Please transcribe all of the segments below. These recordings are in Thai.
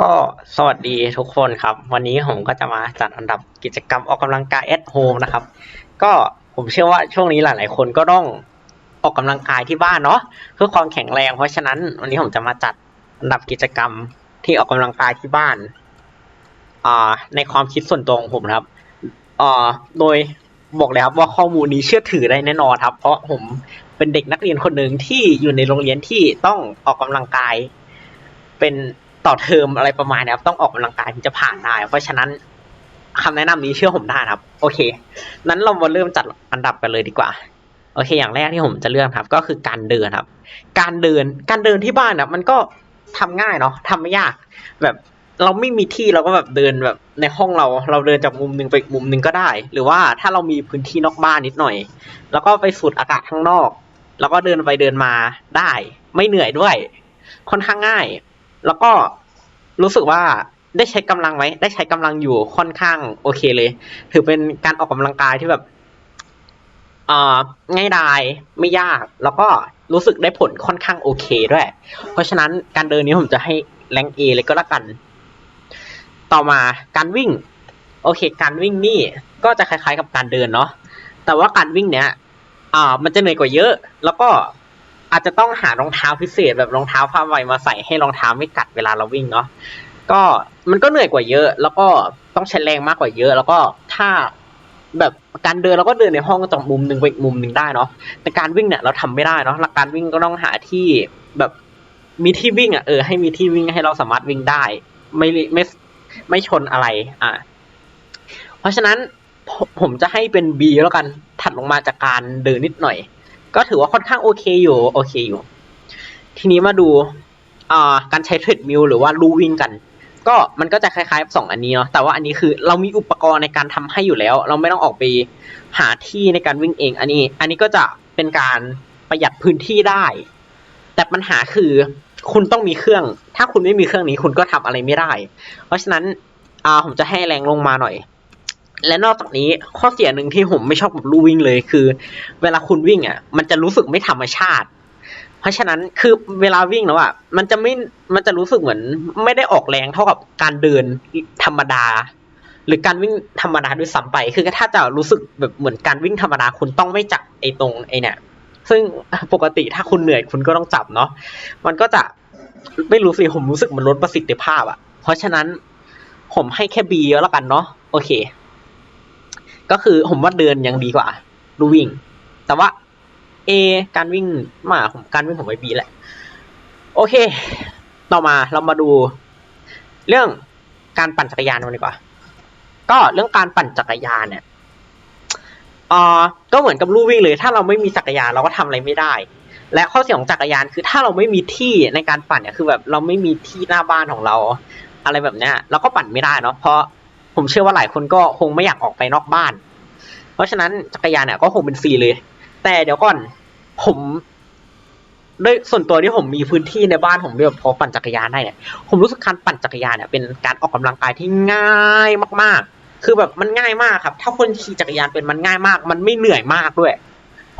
ก็สวัสดีทุกคนครับ วันนี้ผมก็จะมาจัดอันดับกิจกรรมออกกำลังกาย at home นะครับ ก็ผมเชื่อว่าช่วงนี้หลาย ๆ คนก็ต้องออกกำลังกายที่บ้านเนาะเพื่อความแข็งแรง เพราะฉะนั้นวันนี้ผมจะมาจัดอันดับกิจกรรมที่ออกกำลังกายที่บ้านอ่าในความคิดส่วนตัวของผมนะครับอ่าโดยบอกเลยครับว่าข้อมูลนี้เชื่อถือได้แน่นอนครับ เพราะผมเป็นเด็กนักเรียนคนหนึ่งที่อยู่ในโรงเรียนที่ต้องออกกำลังกาย เป็น ต่อเทอมอะไรประมาณนี้ครับต้องออกกำลังกายที่จะผ่านได้ เพราะฉะนั้นคำแนะนำนี้เชื่อผมได้นะครับ โอเค นั้นเรามาเริ่มจัดอันดับกันเลยดีกว่า โอเค อย่างแรกที่ผมจะเลือกครับ ก็คือการเดินครับ การเดิน การเดินที่บ้านนะมันก็ทำง่ายเนาะทำไม่ยาก แบบเราไม่มีที่เราก็แบบเดินแบบในห้องเรา เราเดินจากมุมหนึ่งไปอีกมุมหนึ่งก็ได้ หรือว่าถ้าเรามีพื้นที่นอกบ้านนิดหน่อย แล้วก็ไปสูดอากาศข้างนอก แล้วก็เดินไปเดินมาได้ ไม่เหนื่อยด้วย ค่อนข้างง่าย แล้วก็รู้สึกว่าได้ใช้กำลังไหมได้ใช้กำลังอยู่ค่อนข้างโอเคเลย ถือเป็นการออกกำลังกายที่แบบเอ่อง่ายดายไม่ยาก แล้วก็รู้สึกได้ผลค่อนข้างโอเคด้วย เพราะฉะนั้นการเดินนี้ผมจะให้แรงเอเลยก็แล้วกัน ต่อมาการวิ่ง โอเค การวิ่งนี่ก็จะคล้ายๆกับการเดินเนาะแต่ว่าการวิ่งเนี้ยอ่ามันจะเหนื่อยกว่าเยอะ แล้วก็ อาจจะต้องหารองเท้าพิเศษแบบรองเท้าผ้าใบมาใส่ให้รองเท้าไม่กัดเวลาเราวิ่งเนาะก็มันก็เหนื่อยกว่าเยอะ แล้วก็ต้องใช้แรงมากกว่าเยอะ แล้วก็ถ้าแบบการเดินเราก็เดินในห้องจากมุมหนึ่งไปอีกมุมหนึ่งได้เนาะแต่การวิ่งเนี่ยเราทำไม่ได้เนาะหลักการวิ่งก็ต้องหาที่แบบมีที่วิ่งอะเออให้มีที่วิ่งให้เราสามารถวิ่งได้ ไม่ไม่ไม่ชนอะไร อ่าเพราะฉะนั้นผมจะให้เป็น B แล้วกันถัดลงมาจากการเดินนิดหน่อย ก็ถือว่าค่อนข้างโอเคอยู่ โอเคอยู่ ทีนี้มาดูอ่าการใช้เทรดมิลหรือว่าลู่วิ่งกัน ก็มันก็จะคล้ายๆสองอันนี้เนาะแต่ว่าอันนี้คือเรามีอุปกรณ์ในการทำให้อยู่แล้ว เราไม่ต้องออกไปหาที่ในการวิ่งเอง อันนี้ อันนี้ก็จะเป็นการประหยัดพื้นที่ได้ แต่ปัญหาคือคุณต้องมีเครื่อง ถ้าคุณไม่มีเครื่องนี้คุณก็ทำอะไรไม่ได้ เพราะฉะนั้นอ่าผมจะให้แรงลงมาหน่อย และนอกจากนี้ข้อเสียหนึ่งที่ผมไม่ชอบกับลู่วิ่งเลยคือ เวลาคุณวิ่งอะ มันจะรู้สึกไม่ธรรมชาติ เพราะฉะนั้นคือเวลาวิ่งแล้วอะมันจะไม่มันจะรู้สึกเหมือน ไม่ได้ออกแรงเท่ากับการเดินธรรมดา หรือการวิ่งธรรมดาด้วยซ้ำไป คือถ้าจะรู้สึกแบบเหมือนการวิ่งธรรมดาคุณต้องไม่จับไอ้ตรงไอ้เนี่ยซึ่งปกติถ้าคุณเหนื่อยคุณก็ต้องจับเนาะมันก็จะไม่รู้สิผมรู้สึกมันลดประสิทธิภาพอะ เพราะฉะนั้นผมให้แค่บีแล้วกันเนาะโอเค ก็คือผมว่าเดินยังดีกว่าดูวิ่ง แต่ว่า A การวิ่งมาผมการวิ่งผมไป B แหละ โอเค ต่อมาเรามาดู เรื่องการปั่นจักรยานกันดีกว่า ก็เรื่องการปั่นจักรยานเนี่ยเอ่อก็เหมือนกับลู่วิ่งเลย ถ้าเราไม่มีจักรยานเราก็ทำอะไรไม่ได้ และข้อเสียของจักรยานคือถ้าเราไม่มีที่ในการปั่นเนี่ยคือแบบเราไม่มีที่หน้าบ้านของเรา อะไรแบบเนี้ยเราก็ปั่นไม่ได้เนาะเพราะ ผมเชื่อว่าหลายคนก็คงไม่อยากออกไปนอกบ้าน เพราะฉะนั้นจักรยานเนี่ยก็คงเป็นฟรีเลย แต่เดี๋ยวก่อนผมด้วยส่วนตัวที่ผมมีพื้นที่ในบ้านผมด้วยพอปั่นจักรยานได้เนี่ยผมรู้สึกการปั่นจักรยานเนี่ยเป็นการออกกำลังกายที่ง่ายมากๆ คือแบบมันง่ายมากครับ ถ้าคนขี่จักรยานเป็นมันง่ายมาก มันไม่เหนื่อยมากด้วย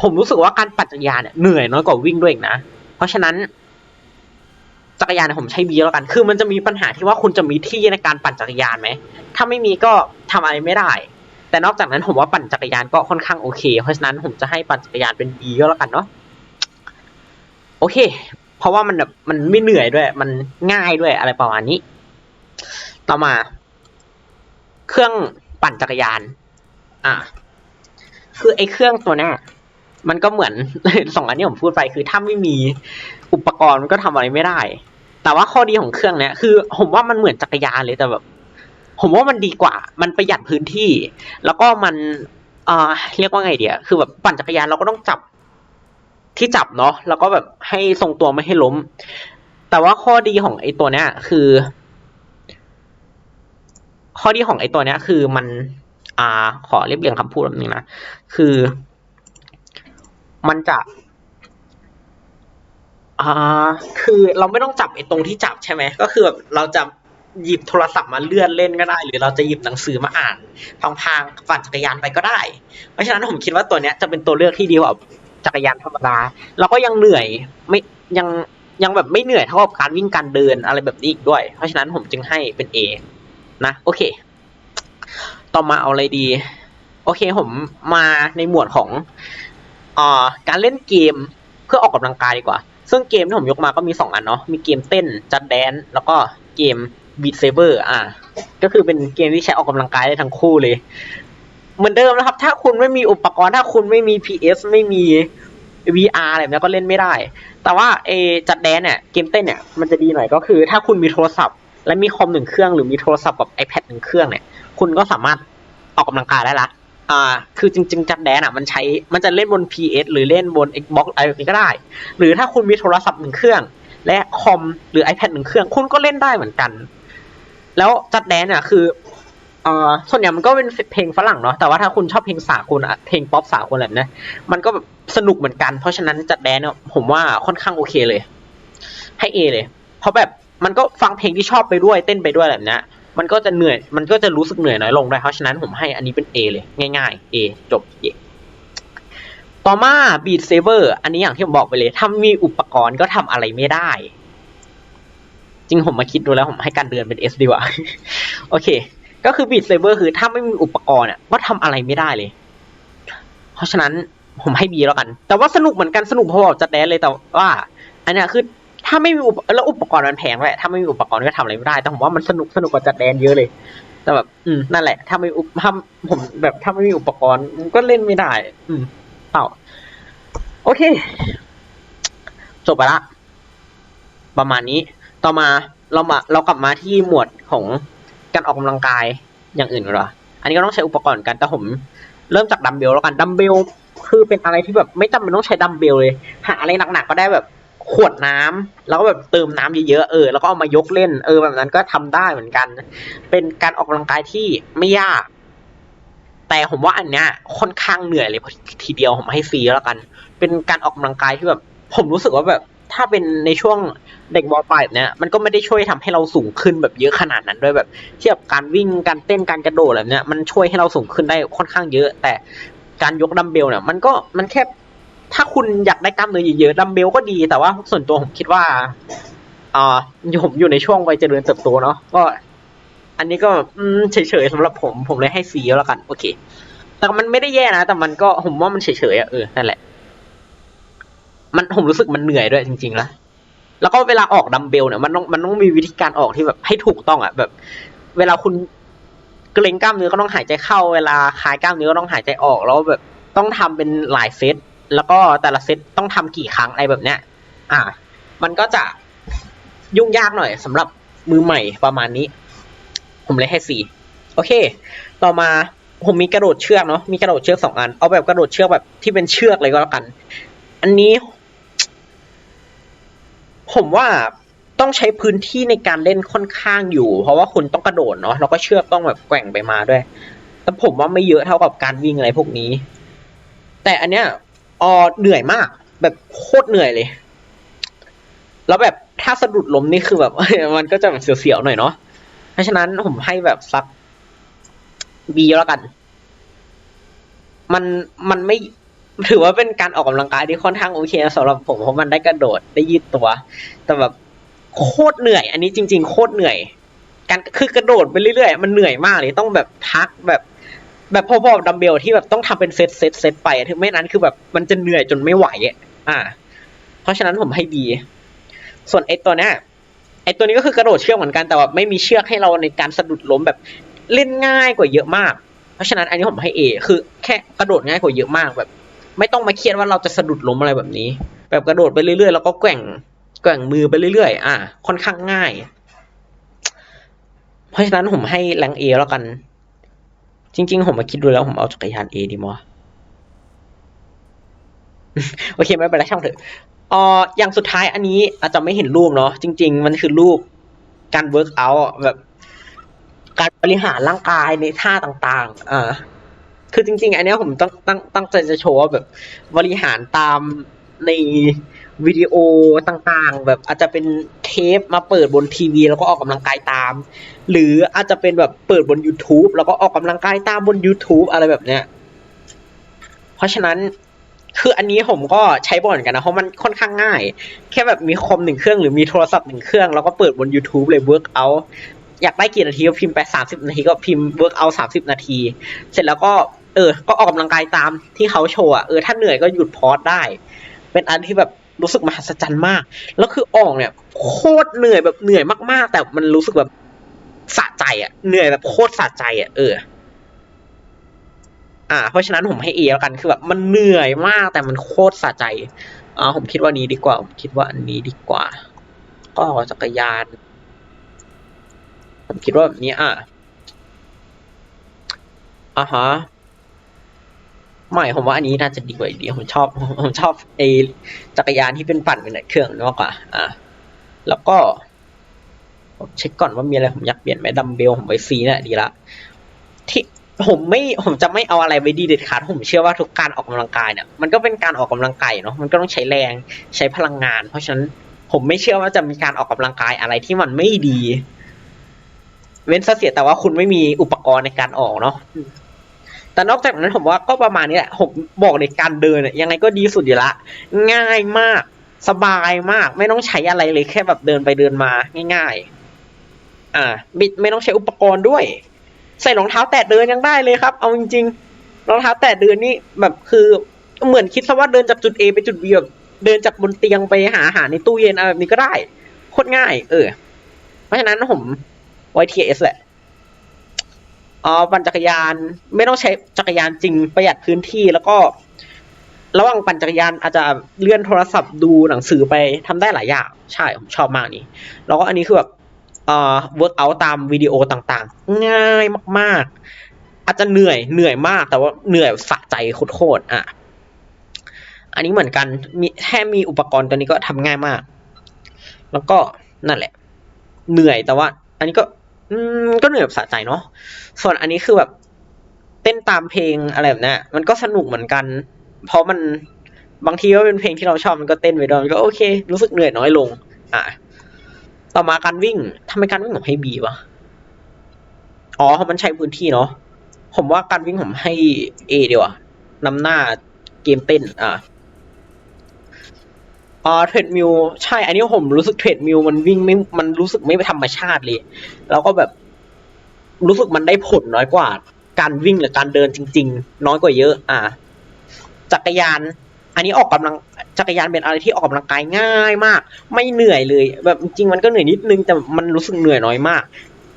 ผมรู้สึกว่าการปั่นจักรยานเนี่ยเหนื่อยน้อยกว่าวิ่งด้วยนะ เพราะฉะนั้น จักรยานเนี่ยผมใช้บีแล้วกัน คือมันจะมีปัญหาที่ว่าคุณจะมีที่ในการปั่นจักรยานไหม ถ้าไม่มีก็ทำอะไรไม่ได้ แต่นอกจากนั้นผมว่าปั่นจักรยานก็ค่อนข้างโอเค เพราะฉะนั้นผมจะให้ปั่นจักรยานเป็น B ก็แล้วกันเนาะ โอเค เพราะว่ามันแบบมันไม่เหนื่อยด้วย มันง่ายด้วยอะไรประมาณนี้ ต่อมา เครื่องปั่นจักรยาน อ่า คือไอ้เครื่องตัวนี้มันก็เหมือนสองอันที่ผมพูดไปคือถ้าไม่มีอุปกรณ์มันก็ทำอะไรไม่ได้ แต่ว่าข้อดีของเครื่องเนี้ยคือ ผมว่ามันเหมือนจักรยานเลยแต่แบบ ผมว่ามันดีกว่า มันประหยัดพื้นที่ แล้วก็มันเอ่อเรียกว่าไงเดียคือแบบปั่นจักรยานเราก็ต้องจับที่จับเนาะแล้วก็แบบให้ทรงตัวไม่ให้ล้ม แต่ว่าข้อดีของไอ้ตัวเนี้ย คือ ข้อดีของไอ้ตัวเนี้ย คือมัน อ่า ขอเรียบเรียงคำพูดแบบนึงนะคือ มันจะ อ่า คือเราไม่ต้องจับไอ้ตรงที่จับใช่ไหม ก็คือแบบเราจะหยิบโทรศัพท์มาเลื่อนเล่นก็ได้ หรือเราจะหยิบหนังสือมาอ่านพางๆปั่นจักรยานไปก็ได้ เพราะฉะนั้นผมคิดว่าตัวเนี้ยจะเป็นตัวเลือกที่ดีกว่าจักรยานธรรมดาเราก็ยังเหนื่อยไม่ยังยังแบบไม่เหนื่อยเท่ากับการวิ่งการเดินอะไรแบบนี้อีกด้วย เพราะฉะนั้นผมจึงให้เป็น A นะ โอเค ต่อมาเอาอะไรดี โอเคผมมาในหมวดของอ่าการเล่นเกมเพื่อออกกำลังกายดีกว่า ซึ่งเกมที่ผมยกมาก็มีสองอันเนาะ มีเกมเต้นจัดแดน แล้วก็เกม Beat Saber อ่าก็คือเป็นเกมที่ใช้ออกกำลังกายได้ทั้งคู่เลย เหมือนเดิมนะครับ ถ้าคุณไม่มีอุปกรณ์ ถ้าคุณไม่มี PS ไม่มี VR อะไรแบบนี้ก็เล่นไม่ได้ แต่ว่าเอจัดแดนเนี่ย เกมเต้นเนี่ย มันจะดีหน่อยก็คือ ถ้าคุณมีโทรศัพท์ และมีคอมหนึ่งเครื่อง หรือมีโทรศัพท์กับ iPad หนึ่งเครื่องเนี่ย คุณก็สามารถออกกำลังกายได้ละ อ่า คือจริง ๆ จัดแดนอะมันใช้ มันจะเล่นบน PS หรือเล่นบน Xbox อะไรแบบนี้ก็ได้ หรือถ้าคุณมีโทรศัพท์หนึ่งเครื่อง และคอมหรือ iPad หนึ่งเครื่อง คุณก็เล่นได้เหมือนกัน แล้วจัดแดนเนี่ยคือเอ่อส่วนใหญ่มันก็เป็นเพลงฝรั่งเนาะ แต่ว่าถ้าคุณชอบเพลงสากลอะเพลงป๊อปสากลแบบนี้มันก็แบบสนุกเหมือนกัน เพราะฉะนั้นจัดแดนเนี่ยผมว่าค่อนข้างโอเคเลย ให้ A เลย เพราะแบบมันก็ฟังเพลงที่ชอบไปด้วยเต้นไปด้วยแบบนี้ มันก็จะเหนื่อย มันก็จะรู้สึกเหนื่อยน้อยลงด้วยเพราะฉะนั้นผมให้อันนี้เป็น A เลย ง่ายๆ A จบเย่ต่อมา Beat Saber อันนี้อย่างที่ผมบอกไปเลยถ้ามีอุปกรณ์ก็ทำอะไรไม่ได้ จริงผมมาคิดดูแล้วผมให้การเดินเป็น S ดีกว่า โอเค ก็คือ Beat Saber คือถ้าไม่มีอุปกรณ์อะก็ทำอะไรไม่ได้เลย เพราะฉะนั้นผมให้ B แล้วกัน แต่ว่าสนุกเหมือนกันสนุกพอๆจะแดนเลยแต่ว่า อันนี้คือ ถ้าไม่มีอุปแล้วอุปกรณ์มันแพงด้วยถ้าไม่มีอุปกรณ์ก็ทำอะไรไม่ได้ แต่ผมว่ามันสนุกสนุกกว่าจัดแดนเยอะเลย แต่แบบ อืมนั่นแหละ ถ้าไม่อุปถ้าผมแบบถ้าไม่มีอุปกรณ์ก็เล่นไม่ได้ อืมเปล่าโอเค จบไปละ ประมาณนี้ ต่อมาเรามา เรากลับมาที่หมวดของการออกกำลังกายอย่างอื่นดีกว่าอันนี้ก็ต้องใช้อุปกรณ์กันแต่ผมเริ่มจากดัมเบลแล้วกันดัมเบลคือเป็นอะไรที่แบบไม่จำเป็นต้องใช้ดัมเบลเลย หาอะไรหนักๆก็ได้แบบ ขวดน้ำแล้วก็แบบเติมน้ำเยอะๆเออแล้วก็เอามายกเล่น เออแบบนั้นก็ทำได้เหมือนกัน เป็นการออกกำลังกายที่ไม่ยาก แต่ผมว่าอันเนี้ยค่อนข้างเหนื่อยเลยทีเดียวผมให้ฟรีแล้วกัน เป็นการออกกำลังกายที่แบบ ผมรู้สึกว่าแบบ ถ้าเป็นในช่วงเด็กบอลปลายแบบเนี้ยมันก็ไม่ได้ช่วยทำให้เราสูงขึ้นแบบเยอะขนาดนั้นด้วยแบบเทียบการวิ่งการเต้นการกระโดดแบบเนี้ยมันช่วยให้เราสูงขึ้นได้ค่อนข้างเยอะ แต่การยกดัมเบลเนี่ยมันก็มันแค่ ถ้าคุณอยากได้กล้ามเนื้อเยอะๆดัมเบลก็ดี แต่ว่าส่วนตัวผมคิดว่าอ่าผมอยู่ในช่วงวัยเจริญเติบโตเนาะก็ อันนี้ก็เฉยๆสำหรับผมผมเลยให้ฟรีแล้วกัน โอเค แต่มันไม่ได้แย่นะ แต่มันก็ผมว่ามันเฉยๆอะเออนั่นแหละ มันผมรู้สึกมันเหนื่อยด้วยจริงๆแล้วแล้วก็เวลาออกดัมเบลเนี่ยมันต้องมันต้องมีวิธีการออกที่แบบให้ถูกต้องอะแบบ เวลาคุณเกรงกล้ามเนื้อก็ต้องหายใจเข้า เวลาคลายกล้ามเนื้อก็ต้องหายใจออกแล้วแบบต้องทำเป็นหลายเซต แล้วก็แต่ละเซตต้องทำกี่ครั้งอะไรแบบเนี้ย อ่า มันก็จะยุ่งยากหน่อยสำหรับมือใหม่ประมาณนี้ ผมเลยให้สี่โอเค ต่อมาผมมีกระโดดเชือกเนาะมีกระโดดเชือกสองอัน เอาแบบกระโดดเชือกแบบที่เป็นเชือกเลยก็แล้วกัน อันนี้ ผมว่าต้องใช้พื้นที่ในการเล่นค่อนข้างอยู่ เพราะว่าคุณต้องกระโดดเนาะแล้วก็เชือกต้องแบบแกว่งไปมาด้วย แต่ผมว่าไม่เยอะเท่ากับการวิ่งอะไรพวกนี้ แต่อันเนี้ย ออเหนื่อยมาก แบบโคตรเหนื่อยเลย แล้วแบบถ้าสะดุดล้มนี่คือแบบ มันก็จะแบบเสียวๆหน่อยเนาะเพราะฉะนั้นผมให้แบบสักบีแล้วกัน มันมันไม่ถือว่าเป็นการออกกำลังกายที่ค่อนข้างโอเคสำหรับผมเพราะมันได้กระโดดได้ยืดตัว แต่แบบโคตรเหนื่อย อันนี้จริง ๆ โคตรเหนื่อยการคือกระโดดไปเรื่อยๆมันเหนื่อยมากเลยต้องแบบพักแบบ แบบพอๆกับดัมเบลที่แบบต้องทำเป็นเซตเซตเซตไปอะถึงไม่นั้นคือแบบมันจะเหนื่อยจนไม่ไหวอะอ่าเพราะฉะนั้นผมให้บีส่วนไอ้ตัวเนี้ยไอ้ตัวนี้ก็คือกระโดดเชือกเหมือนกันแต่ว่าไม่มีเชือกให้เราในการสะดุดล้มแบบเล่นง่ายกว่าเยอะมาก เพราะฉะนั้นอันนี้ผมให้ A คือแค่กระโดดง่ายกว่าเยอะมากแบบ ไม่ต้องมาเครียดว่าเราจะสะดุดล้มอะไรแบบนี้ แบบกระโดดไปเรื่อยๆแล้วก็แกว่งแกว่งมือไปเรื่อยๆ อ่า ค่อนข้างง่าย เพราะฉะนั้นผมให้แรงเอแล้วกัน จริง ๆ ผมมาคิดดูแล้วผมเอาจักรยานเอดีมั้ยโอเคไม่เป็นไรช่างเถอะอ่ออย่างสุดท้ายอันนี้อาจจะไม่เห็นรูปเนาะจริง ๆ มันคือรูปการเวิร์กอัลแบบ การบริหารร่างกายในท่าต่าง ๆ อ่า คือจริง ๆ อันนี้ผมต้องตั้งตั้งใจจะโชว์ว่าแบบบริหารตามใน วิดีโอต่างๆ แบบอาจจะเป็นเทปมาเปิดบนทีวี แล้วก็ออกกำลังกายตาม หรืออาจจะเป็นแบบเปิดบน YouTube แล้วก็ออกกำลังกายตามบน YouTube อะไรแบบเนี้ยเพราะฉะนั้นคืออันนี้ผมก็ใช้บ่อยเหมือนกันนะ เพราะมันค่อนข้างง่าย แค่แบบมีคอมหนึ่งเครื่องหรือมีโทรศัพท์หนึ่งเครื่อง แล้วก็เปิดบน YouTube เลย work out อยากได้กี่นาทีก็พิมพ์ไปสามสิบนาทีก็พิมพ์ work out สามสิบนาที เสร็จแล้วก็เออ ก็ออกกำลังกายตามที่เขาโชว์อะ เออ ถ้าเหนื่อยก็หยุดพอสได้ เป็นอันที่แบบ รู้สึกมหัศจรรย์มาก แล้วคือออกเนี่ยโคตรเหนื่อยแบบเหนื่อยมากๆ แต่มันรู้สึกแบบสะใจอะเหนื่อยแบบโคตรสะใจอะเออ อ่า เพราะฉะนั้นผมให้เอแล้วกันคือแบบมันเหนื่อยมากแต่มันโคตรสะใจอ่าผมคิดว่านี้ดีกว่า ผมคิดว่าอันนี้ดีกว่า ก็จักรยาน ผมคิดว่าแบบนี้อะอ่าฮะ ไม่ผมว่าอันนี้น่าจะดีกว่าอีกดีผมชอบผมชอบไอจักรยานที่เป็นปั่นเป็นเครื่องมากกว่า อ่า แล้วก็ผมเช็คก่อนว่ามีอะไรผมอยากเปลี่ยนไหมดัมเบลผมไปซีนี่ยดีละที่ผมไม่ผมจะไม่เอาอะไรไปดีเด็ดขาดผมเชื่อว่าทุกการออกกำลังกายเนี่ยมันก็เป็นการออกกำลังกายเนาะมันก็ต้องใช้แรงใช้พลังงาน เพราะฉะนั้นผมไม่เชื่อว่าจะมีการออกกำลังกายอะไรที่มันไม่ดี เว้นเสียแต่ว่าคุณไม่มีอุปกรณ์ในการออกเนาะ แต่นอกจากนั้นผมว่าก็ประมาณนี้แหละผมบอกในการเดินเนี่ยยังไงก็ดีสุดอยู่ละ ง่ายมาก สบายมาก ไม่ต้องใช้อะไรเลยแค่แบบเดินไปเดินมาง่ายๆ อ่าไม่ไม่ต้องใช้อุปกรณ์ด้วย ใส่รองเท้าแตะเดินยังได้เลยครับ เอาจริงๆรองเท้าแตะเดินนี่แบบคือเหมือนคิดซะว่าเดินจากจุด A ไปจุด B แบบเดินจากบนเตียงไปหาอาหารในตู้เย็นอะไรแบบนี้ก็ได้โคตรง่าย เออ เพราะฉะนั้นผมไว้ TS แหละ อ๋อปั่นจักรยานไม่ต้องใช้จักรยานจริงประหยัดพื้นที่แล้วก็ ระหว่างปั่นจักรยานอาจจะเลื่อนโทรศัพท์ดูหนังสือไปทำได้หลายอย่าง ใช่ผมชอบมากนี่แล้วก็อันนี้คือแบบเอ่อเวิร์กอัลตามวิดีโอต่างๆ ง่ายมาก ๆ อาจจะเหนื่อยเหนื่อยมาก แต่ว่าเหนื่อยสะใจโคตรๆอะอันนี้เหมือนกันมีแค่มีอุปกรณ์ตัวนี้ก็ทำง่ายมาก แล้วก็นั่นแหละ เหนื่อยแต่ว่า อันนี้ก็ อืมก็เหนื่อยแบบสะใจเนาะส่วนอันนี้คือแบบเต้นตามเพลงอะไรแบบนี้มันก็สนุกเหมือนกัน เพราะมันบางทีก็เป็นเพลงที่เราชอบมันก็เต้นไปด้วยมันก็โอเค รู้สึกเหนื่อยน้อยลง อะ ต่อมาการวิ่งทำไมการวิ่งผมให้บีวะอ๋อเพราะมันใช้พื้นที่เนาะผมว่าการวิ่งผมให้เอดีกว่านำหน้าเกมเต้น อะ อ๋อเทรดมิลใช่ อันนี้ผมรู้สึกเทรดมิลมันวิ่งไม่ มันรู้สึกไม่ธรรมชาติเลย แล้วก็แบบ รู้สึกมันได้ผลน้อยกว่า การวิ่งหรือการเดินจริง ๆ น้อยกว่าเยอะ อ่า จักรยาน อันนี้ออกกำลังจักรยานเป็นอะไรที่ออกกำลังกายง่ายมาก ไม่เหนื่อยเลย แบบจริงมันก็เหนื่อยนิดนึงแต่มันรู้สึกเหนื่อยน้อยมาก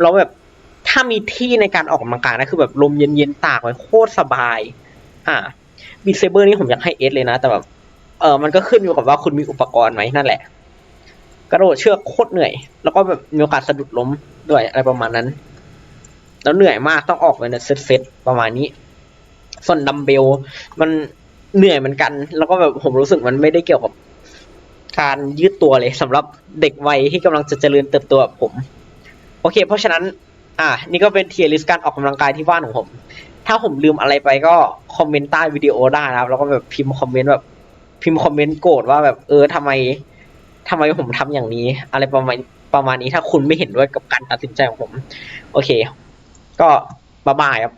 แล้วแบบถ้ามีที่ในการออกกำลังกายนะคือแบบลมเย็นๆตากไว้โคตรสบาย อ่าบีเซเบอร์นี่ผมอยากให้เอสเลยนะ แต่แบบ เออมันก็ขึ้นอยู่กับว่าคุณมีอุปกรณ์ไหมนั่นแหละ กระโดดเชือกโคตรเหนื่อย แล้วก็แบบมีโอกาสสะดุดล้มด้วยอะไรประมาณนั้น แล้วเหนื่อยมากต้องออกไปในเซตเซตประมาณนี้ ส่วนดัมเบล มันเหนื่อยเหมือนกัน แล้วก็แบบผมรู้สึกมันไม่ได้เกี่ยวกับการยืดตัวเลยสำหรับเด็กวัยที่กำลังจะเจริญเติบโตแบบผม โอเค เพราะฉะนั้น อะนี่ก็เป็นเทียริสการออกกำลังกายที่บ้านของผม ถ้าผมลืมอะไรไปก็คอมเมนต์ใต้วิดีโอได้นะครับ แล้วก็แบบพิมพ์คอมเมนต์แบบ พิมพ์คอมเมนต์โกรธว่าแบบเออทำไมทำไมผมทำอย่างนี้ อะไรประมาณประมาณนี้ถ้าคุณไม่เห็นด้วยกับการตัดสินใจของผม โอเค ก็บ๊ายบายครับ